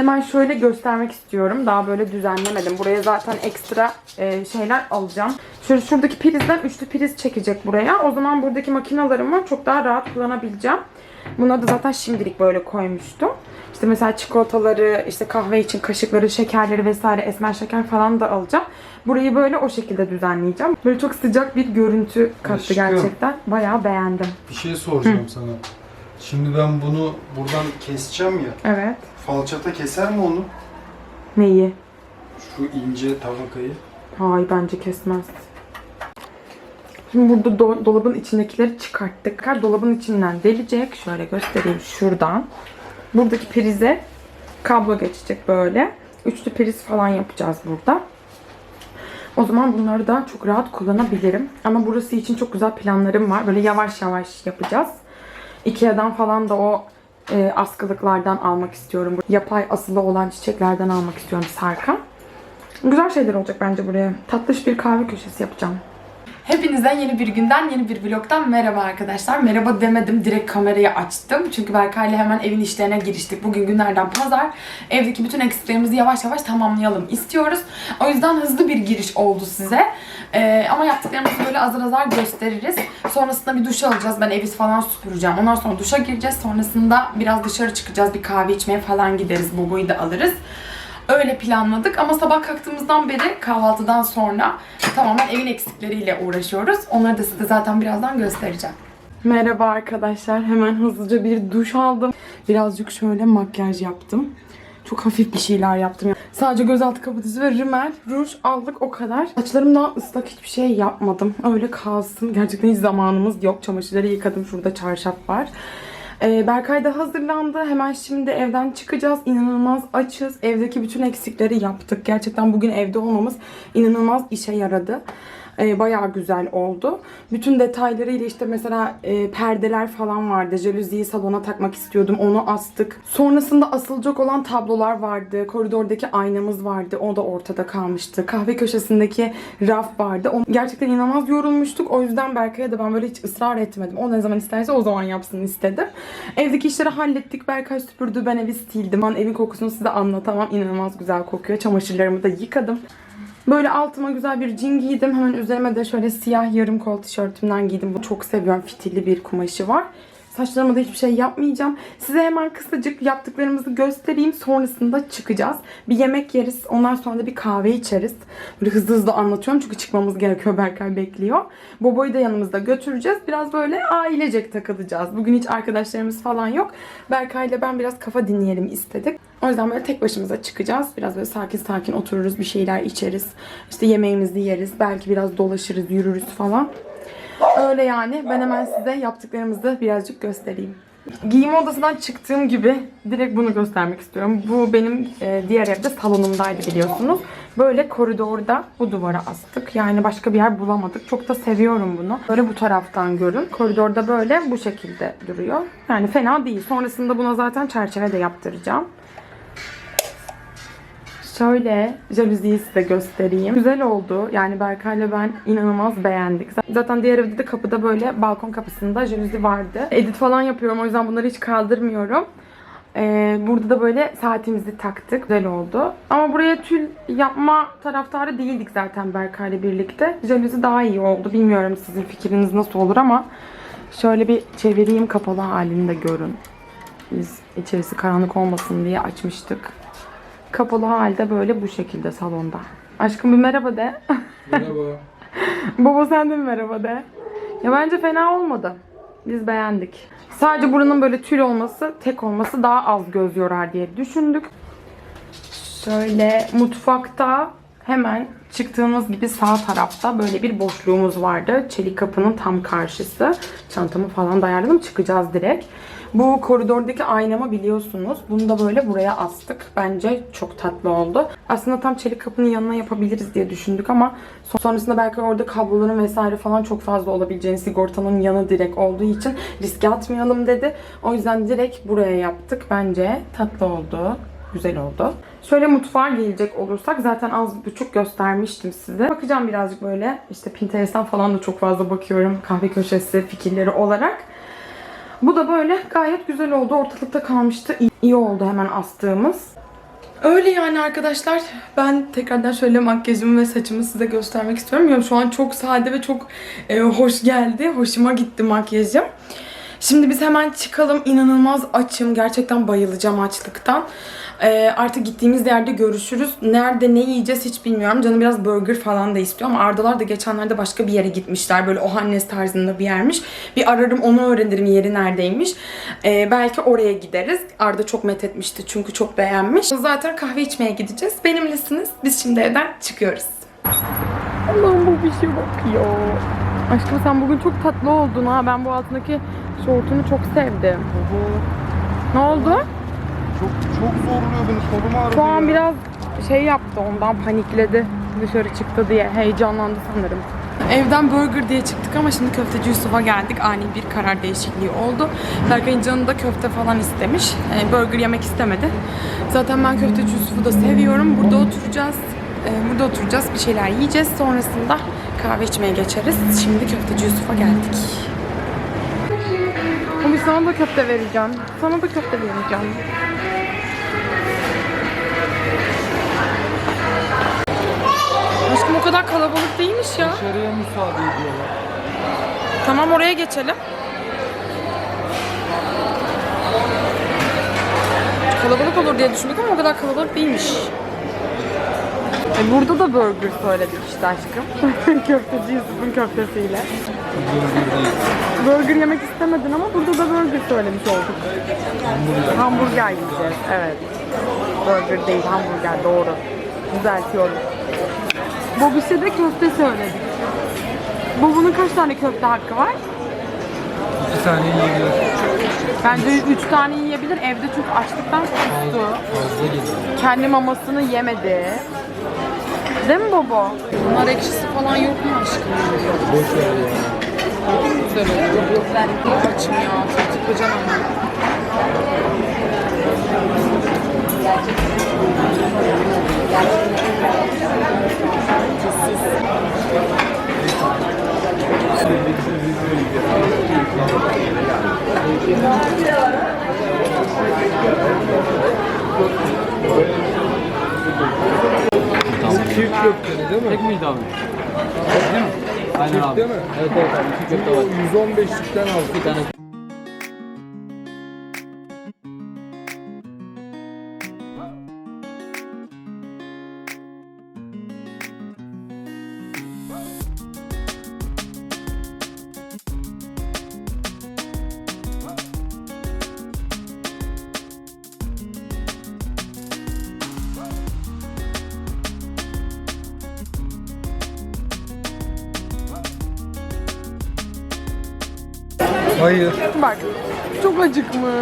hemen şöyle göstermek istiyorum. Daha böyle düzenlemedim. Buraya zaten ekstra e, şeyler alacağım. Şöyle şuradaki prizden üçlü priz çekecek buraya. O zaman buradaki makinalarımı çok daha rahat kullanabileceğim. Bunları da zaten şimdilik böyle koymuştum. İşte mesela çikolataları, işte kahve için kaşıkları, şekerleri vesaire, esmer şeker falan da alacağım. Burayı böyle o şekilde düzenleyeceğim. Böyle çok sıcak bir görüntü kattı Aşkım. gerçekten. Bayağı beğendim. Bir şey soracağım sana. Şimdi ben bunu buradan keseceğim ya. Evet. Falçata keser mi onu? Neyi? Şu ince tabakayı. Hayır bence kesmez. Şimdi burada do- dolabın içindekileri çıkarttık. Her dolabın içinden delecek. Şöyle göstereyim şuradan. Buradaki prize kablo geçecek böyle. Üçlü priz falan yapacağız burada. O zaman bunları da çok rahat kullanabilirim. Ama burası için çok güzel planlarım var. Böyle yavaş yavaş yapacağız. Ikea'dan falan da o e, askılıklardan almak istiyorum. Yapay asılı olan çiçeklerden almak istiyorum sarkan. Güzel şeyler olacak bence buraya. Tatlış bir kahve köşesi yapacağım. Hepinizden yeni bir günden, yeni bir vlogdan merhaba arkadaşlar. Merhaba demedim, direkt kamerayı açtım. Çünkü Berkay'la hemen evin işlerine giriştik. Bugün günlerden pazar. Evdeki bütün eksiklerimizi yavaş yavaş tamamlayalım istiyoruz. O yüzden hızlı bir giriş oldu size. Ee, ama yaptıklarımızı böyle azar azar gösteririz. Sonrasında bir duş alacağız. Ben evi falan süpüreceğim. Ondan sonra duşa gireceğiz. Sonrasında biraz dışarı çıkacağız. Bir kahve içmeye falan gideriz. Boboyu da alırız. Öyle planladık ama sabah kalktığımızdan beri kahvaltıdan sonra tamamen evin eksikleriyle uğraşıyoruz. Onları da size zaten birazdan göstereceğim. Merhaba arkadaşlar. Hemen hızlıca bir duş aldım. Birazcık şöyle makyaj yaptım. Çok hafif bir şeyler yaptım. Sadece gözaltı kapatıcı ve rimel, ruj aldık o kadar. Saçlarım daha ıslak hiçbir şey yapmadım. Öyle kalsın. Gerçekten hiç zamanımız yok. Çamaşırları yıkadım. Şurada çarşaf var. Ee, Berkay da hazırlandı. Hemen şimdi evden çıkacağız. İnanılmaz açız. Evdeki bütün eksikleri yaptık. Gerçekten bugün evde olmamız inanılmaz işe yaradı. Ee, bayağı güzel oldu. Bütün detaylarıyla işte mesela e, perdeler falan vardı. Jaluziyi salona takmak istiyordum. Onu astık. Sonrasında asılacak olan tablolar vardı. Koridordaki aynamız vardı. O da ortada kalmıştı. Kahve köşesindeki raf vardı. O, gerçekten inanılmaz yorulmuştuk. O yüzden Berkay'a da ben böyle hiç ısrar etmedim. O ne zaman isterse o zaman yapsın istedim. Evdeki işleri hallettik. Berkay süpürdü. Ben evi sildim. Ben evin kokusunu size anlatamam. İnanılmaz güzel kokuyor. Çamaşırlarımı da yıkadım. Böyle altıma güzel bir cin giydim. Hemen üzerime de şöyle siyah yarım kol tişörtümden giydim. Bu çok seviyorum. Fitilli bir kumaşı var. Saçlarıma da hiçbir şey yapmayacağım. Size hemen kısacık yaptıklarımızı göstereyim. Sonrasında çıkacağız. Bir yemek yeriz. Ondan sonra da bir kahve içeriz. Böyle hızlı hızlı anlatıyorum çünkü çıkmamız gerekiyor. Berkay bekliyor. Bobo'yu da yanımızda götüreceğiz. Biraz böyle ailecek takılacağız. Bugün hiç arkadaşlarımız falan yok. Berkay'la ben biraz kafa dinleyelim istedik. O yüzden böyle tek başımıza çıkacağız. Biraz böyle sakin sakin otururuz. Bir şeyler içeriz. İşte yemeğimizi yeriz. Belki biraz dolaşırız, yürürüz falan. Öyle yani. Ben hemen size yaptıklarımızı birazcık göstereyim. Giyim odasından çıktığım gibi direkt bunu göstermek istiyorum. Bu benim e, diğer evde salonumdaydı biliyorsunuz. Böyle koridorda bu duvara astık. Yani başka bir yer bulamadık. Çok da seviyorum bunu. Böyle bu taraftan görün. Koridorda böyle bu şekilde duruyor. Yani fena değil. Sonrasında buna zaten çerçeve de yaptıracağım. Şöyle jaluziyi size göstereyim. Güzel oldu. Yani Berkay'la ben inanılmaz beğendik. Zaten diğer evde de kapıda böyle balkon kapısında jaluzi vardı. Edit falan yapıyorum o yüzden bunları hiç kaldırmıyorum. Ee, burada da böyle saatimizi taktık. Güzel oldu. Ama buraya tül yapma taraftarı değildik zaten Berkay'la birlikte. Jaluzi daha iyi oldu. Bilmiyorum sizin fikriniz nasıl olur ama şöyle bir çevireyim kapalı halinde görün. Biz içerisi karanlık olmasın diye açmıştık. Kapalı halde böyle bu şekilde salonda. Aşkım bir merhaba de. Merhaba. Baba sen de bir merhaba de. Ya bence fena olmadı. Biz beğendik. Sadece buranın böyle tül olması, tek olması daha az göz yorar diye düşündük. Şöyle mutfakta hemen çıktığımız gibi sağ tarafta böyle bir boşluğumuz vardı. Çelik kapının tam karşısı. Çantamı falan da ayarladım. Çıkacağız direkt. Bu koridordaki aynamı biliyorsunuz. Bunu da böyle buraya astık. Bence çok tatlı oldu. Aslında tam çelik kapının yanına yapabiliriz diye düşündük ama sonrasında belki orada kabloların vesaire falan çok fazla olabileceğini sigortanın yanı direkt olduğu için riske atmayalım dedi. O yüzden direkt buraya yaptık. Bence tatlı oldu. Güzel oldu. Şöyle mutfağa gelecek olursak zaten az buçuk göstermiştim size. Bakacağım birazcık böyle işte Pinterest'ten falan da çok fazla bakıyorum. Kahve köşesi fikirleri olarak. Bu da böyle gayet güzel oldu. Ortalıkta kalmıştı. İyi, oldu hemen astığımız. Öyle yani arkadaşlar. Ben tekrardan şöyle makyajımı ve saçımı size göstermek istiyorum. Şu an çok sade ve çok e, hoş geldi. Hoşuma gitti makyajım. Şimdi biz hemen çıkalım. İnanılmaz açım. Gerçekten bayılacağım açlıktan. E, artık gittiğimiz yerde görüşürüz. Nerede ne yiyeceğiz hiç bilmiyorum. Canım biraz burger falan da istiyor ama Ardalar da geçenlerde başka bir yere gitmişler. Böyle Ohannes tarzında bir yermiş. Bir ararım onu öğrenirim yeri neredeymiş. E, belki oraya gideriz. Arda çok methetmişti çünkü çok beğenmiş. Zaten kahve içmeye gideceğiz. Benimlesiniz. Biz şimdi evden çıkıyoruz. Allah'ım bu bir şey bakıyor. Aşkım sen bugün çok tatlı oldun ha. Ben bu altındaki şortunu çok sevdim. Ne oldu? Çok çok zorluyor beni. Kolum ağrıyor. Şu an biraz şey yaptı ondan panikledi dışarı çıktı diye heyecanlandı sanırım. Evden burger diye çıktık ama şimdi köfteci Yusuf'a geldik. Ani bir karar değişikliği oldu. Berkay'ın canı da köfte falan istemiş. Yani burger yemek istemedi. Zaten ben köfteci Yusuf'u da seviyorum. Burada oturacağız. Ee, burada oturacağız. Bir şeyler yiyeceğiz. Sonrasında kahve içmeye geçeriz. Şimdi köfteci Yusuf'a geldik. Ama sana da köfte vereceğim. Sana da köfte vereceğim. Aşkım o kadar kalabalık değilmiş ya. Dışarıya müsaade ediyorlar. Tamam oraya geçelim. Kalabalık olur diye düşündük ama o kadar kalabalık değilmiş. E burada da burger söyledik işte aşkım. Köfteci Yusuf'un köftesiyle. Burger yemek istemedin ama burada da burger söylemiş olduk. Hamburger yiyeceğiz, evet. Burger değil, hamburger doğru. Düzeltiyorum. Bobiş'e de köfte söyledik. Bu bunun kaç tane köfte hakkı var? İki tane yiyebilir. Bence üç tane yiyebilir. Evde çünkü açlıktan kustu. Fazla geliyor. Kendi mamasını yemedi. Değil mi baba? Nar ekşisi falan yok mu aşkım? Boş ver ya. Güzel oldu. Açım ya. Tıklayacağım ama. Türk köfteli değil mi? Tek miydi abi? Değil mi? Aynen abi. Değil mi? Evet evet abi. İki köfte var. 115'likten aldık. Bir tane Hayır. Bak. Çok acıkmış.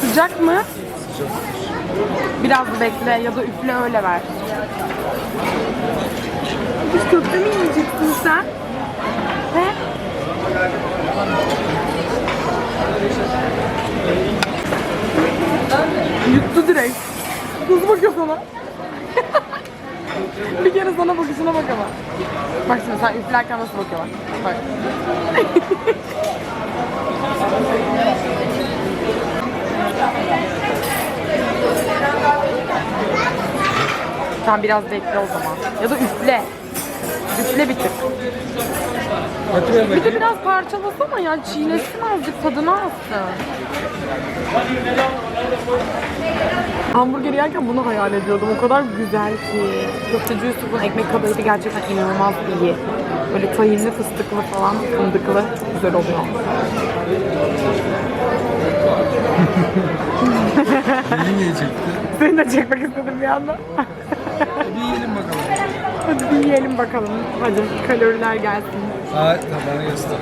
Sıcak mı? Biraz bekle ya da üfle öyle ver. Hiç köfte mi yiyeceksin sen? He? Yuttu direkt. Nasıl bakıyor sana? Bir kere sana bakışına bak ama. Bak şimdi sen üflerken nasıl bakıyor bak. Bak. Sen biraz bekle o zaman. Ya da üfle. Üfle bir tık. Bir de biraz parçalasana ya. Çiğnesin azıcık tadını alsın. Hamburger yerken bunu hayal ediyordum. O kadar güzel ki. Köfteci Yusuf'un ekmek kadayıfı gerçekten inanılmaz iyi. Böyle tahinli, fıstıklı falan, fındıklı. Çok güzel oluyor. Yeni yiyecekti. Seni de çekmek istedim bir anda. Bir yiyelim bakalım. Hadi bir yiyelim bakalım. Hadi kaloriler gelsin. Ha, tabanı göster.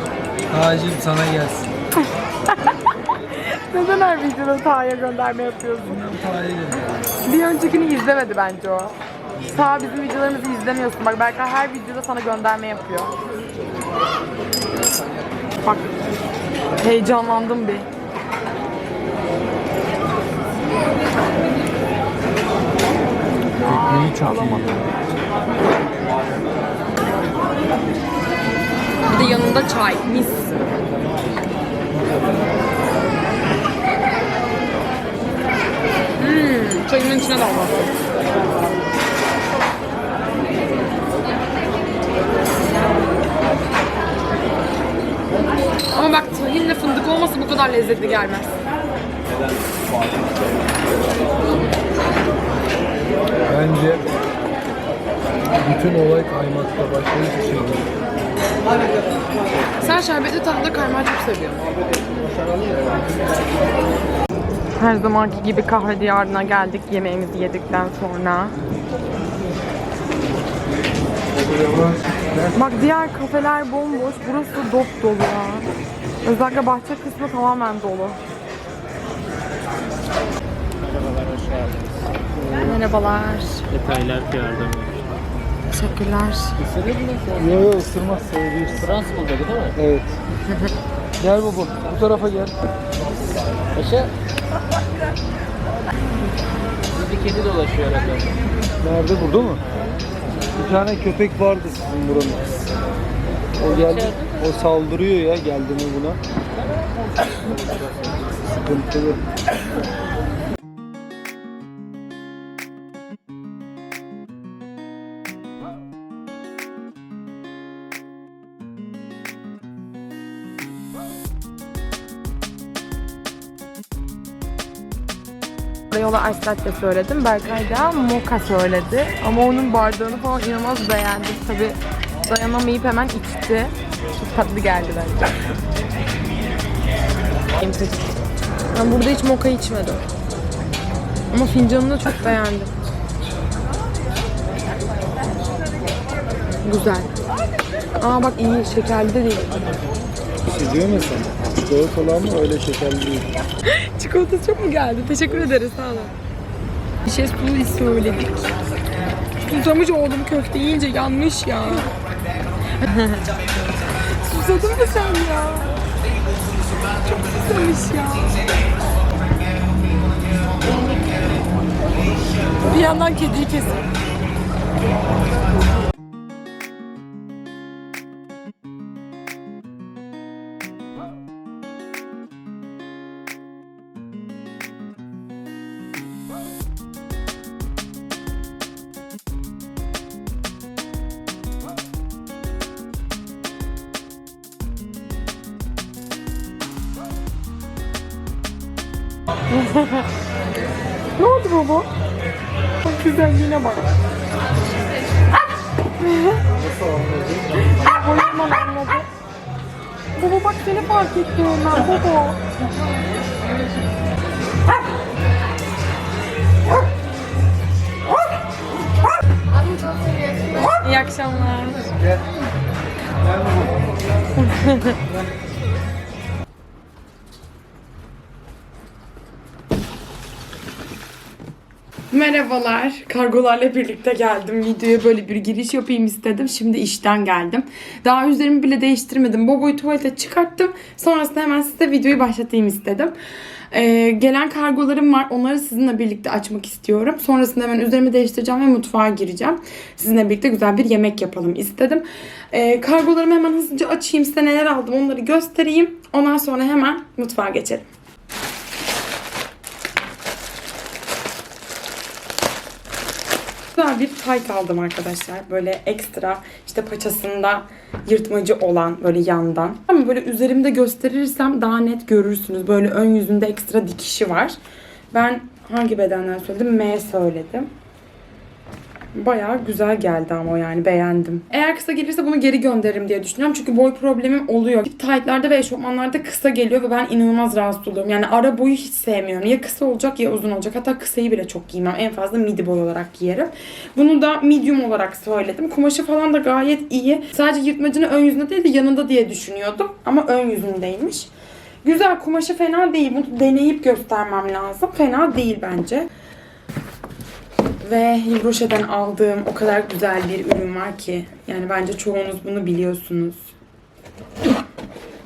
Acil sana gelsin. Neden her videoda Taha'ya gönderme yapıyorsun? Ben paraya geliyorum. Bir öncekini izlemedi bence o. Taha bizim videolarımızı izlemiyorsun. Bak Berkay her videoda sana gönderme yapıyor. Bak. Heyecanlandım bir. Ekmeği çok iyi. Bir de yanında çay. Mis. Hmm, Çayımın içine de almam. Ama bak tahinle fındık olmasa bu kadar lezzetli gelmez. Bence bütün olay kaymakta başka hiçbir şey değil. Sen şerbetli tatlı kaymağı çok seviyorsun. Her zamanki gibi kahve diyarına geldik yemeğimizi yedikten sonra. Bak diğer kafeler bomboş. Burası dop dolu ya. Özellikle bahçe kısmı tamamen dolu. Merhabalar. Detaylar yardım. Teşekkürler. Yok yok ısırmaz sevebilirsin. Fransız dedi değil mi? Evet. gel baba bu tarafa gel. Paşa. Bir kedi dolaşıyor arada. Nerede burada mı? Bir tane köpek vardı sizin buranın. O geldi, o saldırıyor ya geldi mi buna. Sıkıntılı. İce latte söyledim. Berkay da mocha söyledi. Ama onun bardağını falan inanılmaz beğendim. Tabi dayanamayıp hemen içti. Çok tatlı geldi bence. Ben burada hiç mocha içmedim. Ama fincanını da çok beğendim. Güzel. Aa bak iyi, şekerli de değil. Hissediyor musun? Çikolatalı ama öyle şekerli değil. Çikolatası çok mu geldi? Teşekkür ederiz sağ olun. Şey sulu söyledik. Susamış oğlum köfte yiyince yanmış ya. Susadın mı sen ya? Çok susamış ya. Bir yandan kediyi kesin. Ne oldu baba? Bak güzelliğine bak. Boyundan anladı. Baba bak seni fark etti onlar baba. İyi akşamlar. Merhabalar. Kargolarla birlikte geldim. Videoya böyle bir giriş yapayım istedim. Şimdi işten geldim. Daha üzerimi bile değiştirmedim. Boboyu tuvalete çıkarttım. Sonrasında hemen size videoyu başlatayım istedim. Ee, gelen kargolarım var. Onları sizinle birlikte açmak istiyorum. Sonrasında hemen üzerimi değiştireceğim ve mutfağa gireceğim. Sizinle birlikte güzel bir yemek yapalım istedim. Ee, kargolarımı hemen hızlıca açayım. Size neler aldım onları göstereyim. Ondan sonra hemen mutfağa geçelim. Güzel bir tayt aldım arkadaşlar. Böyle ekstra işte paçasında yırtmacı olan böyle yandan. Ama böyle üzerimde gösterirsem daha net görürsünüz. Böyle ön yüzünde ekstra dikişi var. Ben hangi bedenden söyledim? M söyledim. Bayağı güzel geldi ama yani beğendim. Eğer kısa gelirse bunu geri gönderirim diye düşünüyorum. Çünkü boy problemim oluyor. Tip taytlarda ve eşofmanlarda kısa geliyor ve ben inanılmaz rahatsız oluyorum. Yani ara boyu hiç sevmiyorum. Ya kısa olacak ya uzun olacak. Hatta kısayı bile çok giymem. En fazla midi boy olarak giyerim. Bunu da medium olarak söyledim. Kumaşı falan da gayet iyi. Sadece yırtmacını ön yüzünde değil de yanında diye düşünüyordum. Ama ön yüzündeymiş. Güzel kumaşı fena değil. Bunu deneyip göstermem lazım. Fena değil bence. Ve Hibroşe'den aldığım o kadar güzel bir ürün var ki. Yani bence çoğunuz bunu biliyorsunuz.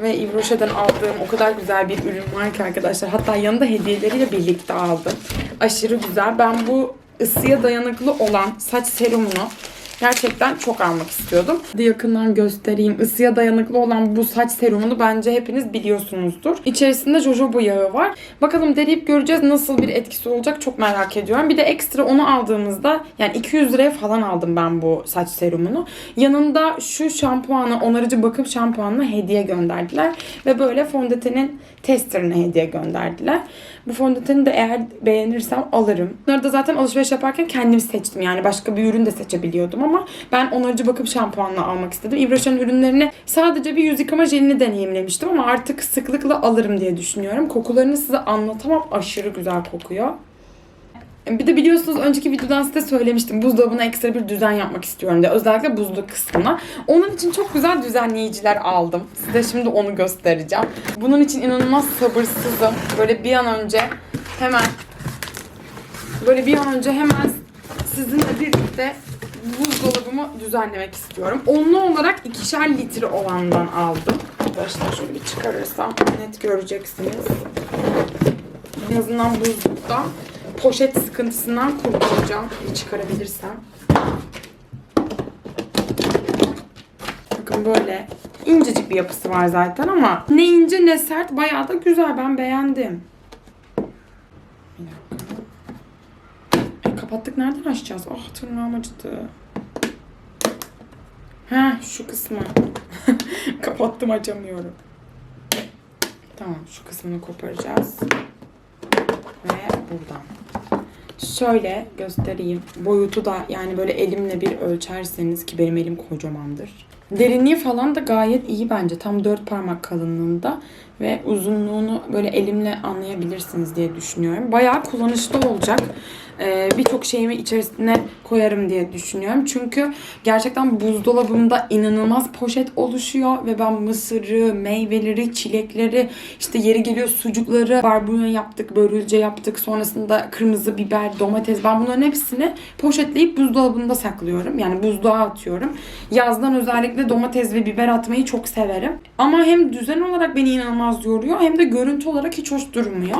Ve Hibroşe'den aldığım o kadar güzel bir ürün var ki arkadaşlar. Hatta yanında hediyeleriyle birlikte aldım. Aşırı güzel. Ben bu ısıya dayanıklı olan saç serumunu Gerçekten çok almak istiyordum. De yakından göstereyim. Isıya dayanıklı olan bu saç serumunu bence hepiniz biliyorsunuzdur. İçerisinde jojoba yağı var. Bakalım deneyip göreceğiz nasıl bir etkisi olacak çok merak ediyorum. Bir de ekstra onu aldığımızda yani 200 liraya falan aldım ben bu saç serumunu. Yanında şu şampuanı, onarıcı bakım şampuanını hediye gönderdiler. Ve böyle fondötenin testerını hediye gönderdiler. Bu fondöteni de eğer beğenirsem alırım. Bunları da zaten alışveriş yaparken kendim seçtim. Yani başka bir ürün de seçebiliyordum ama ben onarıcı bakım şampuanını almak istedim. İbraş'ın ürünlerini sadece bir yüz yıkama jelini deneyimlemiştim ama artık sıklıkla alırım diye düşünüyorum. Kokularını size anlatamam. Aşırı güzel kokuyor. Bir de biliyorsunuz önceki videodan size söylemiştim. Buzdolabına ekstra bir düzen yapmak istiyorum diye. Özellikle buzluk kısmına. Onun için çok güzel düzenleyiciler aldım. Size şimdi onu göstereceğim. Bunun için inanılmaz sabırsızım. Böyle bir an önce hemen böyle bir an önce hemen sizinle birlikte buzdolabımı düzenlemek istiyorum. Onlu olarak ikişer litre olandan aldım. Arkadaşlar şöyle bir çıkarırsam net göreceksiniz. En azından buzlukta poşet sıkıntısından kurtulacağım. Çıkarabilirsem. Bakın böyle incecik bir yapısı var zaten ama ne ince ne sert bayağı da güzel ben beğendim. E, kapattık nereden açacağız? Ah tırnağım acıdı. Ha şu kısmı. Kapattım açamıyorum. Tamam şu kısmını koparacağız. Ve buradan. Şöyle göstereyim. Boyutu da yani böyle elimle bir ölçerseniz ki benim elim kocamandır. Derinliği falan da gayet iyi bence. Tam dört parmak kalınlığında ve uzunluğunu böyle elimle anlayabilirsiniz diye düşünüyorum. Bayağı kullanışlı olacak. Ee, Birçok şeyimi içerisine koyarım diye düşünüyorum. Çünkü gerçekten buzdolabımda inanılmaz poşet oluşuyor ve ben mısırı, meyveleri, çilekleri, işte yeri geliyor sucukları, barbunya yaptık, börülce yaptık. Sonrasında kırmızı biber, domates. Ben bunların hepsini poşetleyip buzdolabında saklıyorum. Yani buzluğa atıyorum. Yazdan özellikle domates ve biber atmayı çok severim. Ama hem düzen olarak beni inanılmaz yoruyor hem de görüntü olarak hiç hoş durmuyor.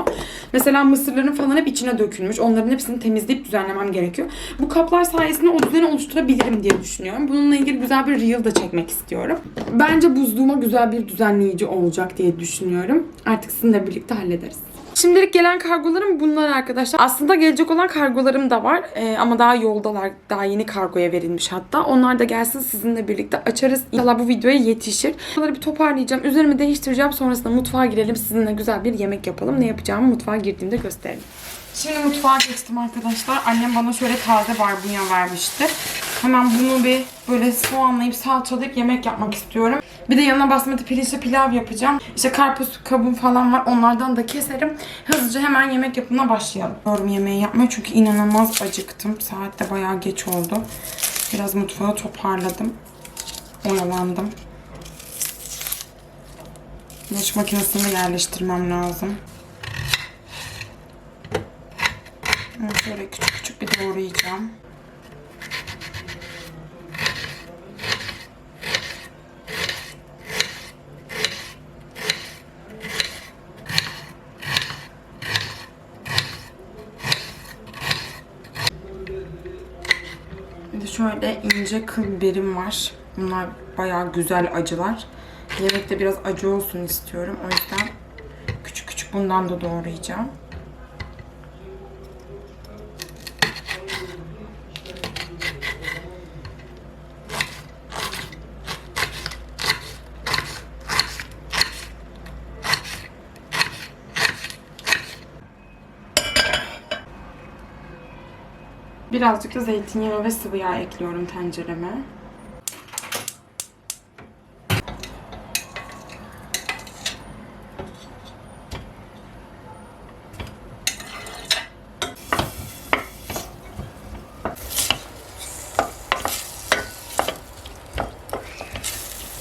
Mesela mısırların falan hep içine dökülmüş. Onların hepsini temizleyip düzenlemem gerekiyor. Bu kaplar sayesinde o düzeni oluşturabilirim diye düşünüyorum. Bununla ilgili güzel bir reel da çekmek istiyorum. Bence buzluğuma güzel bir düzenleyici olacak diye düşünüyorum. Artık sizinle birlikte hallederiz. Şimdilik gelen kargolarım bunlar arkadaşlar. Aslında gelecek olan kargolarım da var. Ee, ama daha yoldalar. Daha yeni kargoya verilmiş hatta. Onlar da gelsin sizinle birlikte açarız. İnşallah bu videoya yetişir. Bunları bir toparlayacağım. Üzerimi değiştireceğim. Sonrasında mutfağa girelim. Sizinle güzel bir yemek yapalım. Ne yapacağımı mutfağa girdiğimde gösterelim. Şimdi mutfağa geçtim arkadaşlar. Annem bana şöyle taze barbunya vermişti. Hemen bunu bir böyle soğanlayıp salçalayıp yemek yapmak istiyorum. Bir de yanına basmati pirinçli pilav yapacağım. İşte karpuz kabuğum falan var. Onlardan da keserim. Hızlıca hemen yemek yapımına başlayalım. Yorum yemeği yapmaya çünkü inanılmaz acıktım. Saat de bayağı geç oldu. Biraz mutfağı toparladım. Oyalandım. Bulaşık makinesini yerleştirmem lazım. Bunu şöyle küçük bir doğrayacağım. De şöyle ince kıl var. Bunlar bayağı güzel acılar. Yemekte biraz acı olsun istiyorum. O yüzden küçük küçük bundan da doğrayacağım. Birazcık da zeytinyağı ve sıvı yağ ekliyorum tencereme.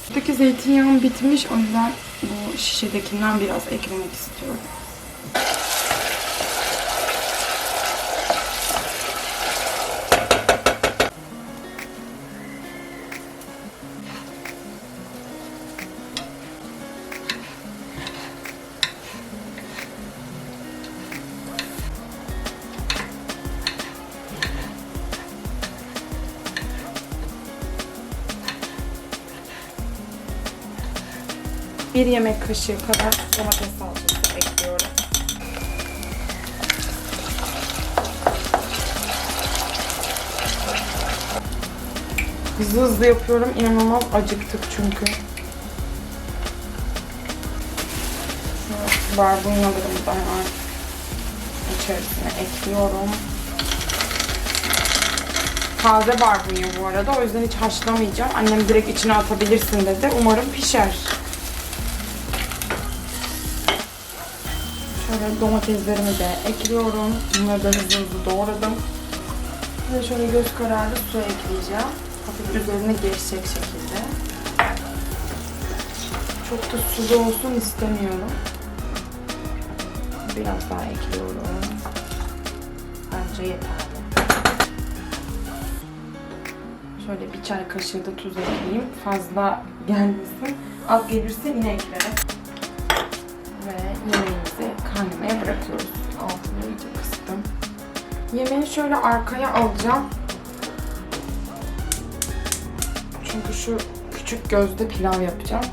Buradaki zeytinyağım bitmiş. O yüzden bu şişedekinden biraz eklemek istiyorum. Bir yemek kaşığı kadar domates salçası ekliyorum. Hızlı hızlı yapıyorum. İnanılmaz acıktık çünkü. Barbunyalarımı da hemen içerisine ekliyorum. Taze barbunya bu arada. O yüzden hiç haşlamayacağım. Annem direkt içine atabilirsin dedi. Umarım pişer. Şöyle domateslerimi de ekliyorum. Bunları da hızlı hızlı doğradım. Ve şöyle göz kararı su ekleyeceğim. Hafif üzerine geçecek şekilde. Çok da sulu olsun istemiyorum. Biraz daha ekliyorum. Bence yeterli. Şöyle bir çay kaşığı da tuz ekleyeyim. Fazla gelmesin. Az gelirse yine eklerim. Ve yemeğimizi Yemeği şöyle arkaya alacağım. Çünkü şu küçük gözde pilav yapacağım.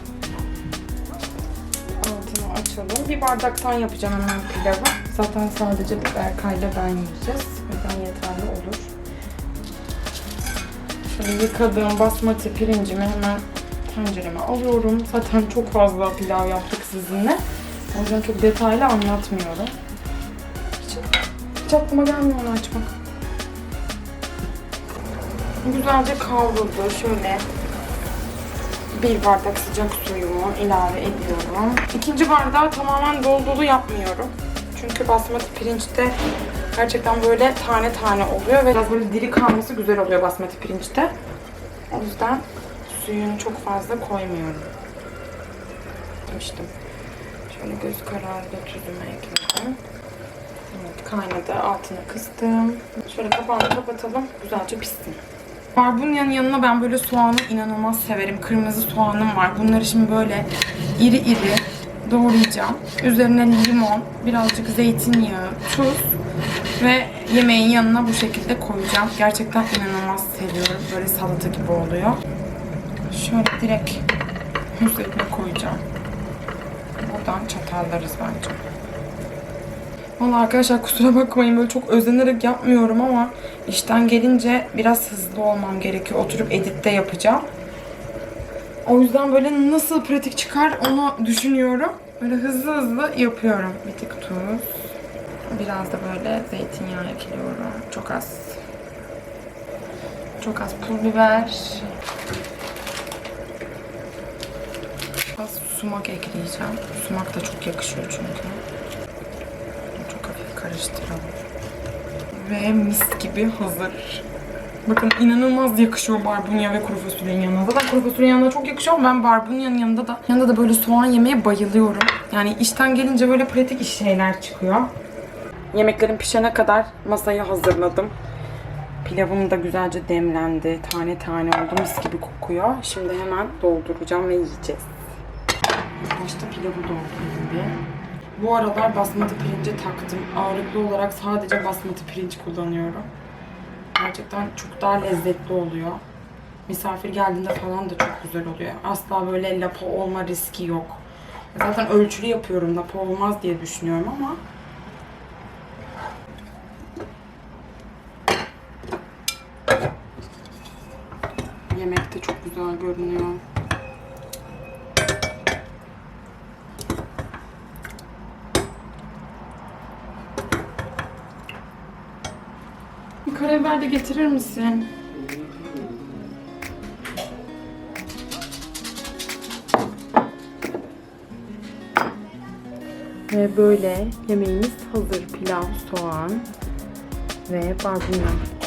Altını açalım. Bir bardaktan yapacağım hemen pilavı. Zaten sadece Berkay'la ben yiyeceğiz. O yüzden yeterli olur. Şöyle yıkadığım basmati pirincimi hemen tencereme alıyorum. Zaten çok fazla pilav yaptık sizinle. O yüzden çok detaylı anlatmıyorum. Hiç, aklıma gelmiyor onu açmak. Güzelce kavruldu. Şöyle bir bardak sıcak suyumu ilave ediyorum. İkinci bardağı tamamen dolu dolu yapmıyorum. Çünkü basmati pirinçte gerçekten böyle tane tane oluyor ve biraz böyle diri kalması güzel oluyor basmati pirinçte. O yüzden suyunu çok fazla koymuyorum. Demiştim. Şöyle göz kararı da tuzumu ekledim. Kaynadı. Altını kıstım. Şöyle kapağını kapatalım. Güzelce pişsin. Barbunyanın yanına ben böyle soğanı inanılmaz severim. Kırmızı soğanım var. Bunları şimdi böyle iri iri doğrayacağım. Üzerine limon, birazcık zeytinyağı, tuz ve yemeğin yanına bu şekilde koyacağım. Gerçekten inanılmaz seviyorum. Böyle salata gibi oluyor. Şöyle direkt üzerine koyacağım. Buradan çatallarız bence. Valla arkadaşlar kusura bakmayın böyle çok özenerek yapmıyorum ama işten gelince biraz hızlı olmam gerekiyor. Oturup editte yapacağım. O yüzden böyle nasıl pratik çıkar onu düşünüyorum. Böyle hızlı hızlı yapıyorum. Bir tık tuz. Biraz da böyle zeytinyağı ekliyorum. Çok az. Çok az pul biber. Az sumak ekleyeceğim. Sumak da çok yakışıyor çünkü. Karıştıralım. Ve mis gibi hazır. Bakın inanılmaz yakışıyor barbunya ve kuru fasulyenin yanına. Zaten kuru fasulyenin yanına çok yakışıyor ama ben barbunyanın yanında da yanında da böyle soğan yemeye bayılıyorum. Yani işten gelince böyle pratik iş şeyler çıkıyor. Yemeklerin pişene kadar masayı hazırladım. Pilavım da güzelce demlendi. Tane tane oldu. Mis gibi kokuyor. Şimdi hemen dolduracağım ve yiyeceğiz. Başta pilavı doldurayım bir. Bu aralar basmati pirince taktım. Ağırlıklı olarak sadece basmati pirinç kullanıyorum. Gerçekten çok daha lezzetli oluyor. Misafir geldiğinde falan da çok güzel oluyor. Asla böyle lapa olma riski yok. Zaten ölçülü yapıyorum. Lapa olmaz diye düşünüyorum ama Yemek de çok güzel görünüyor. Karabiber de getirir misin? Ve böyle yemeğimiz hazır. Pilav, soğan ve barbunya.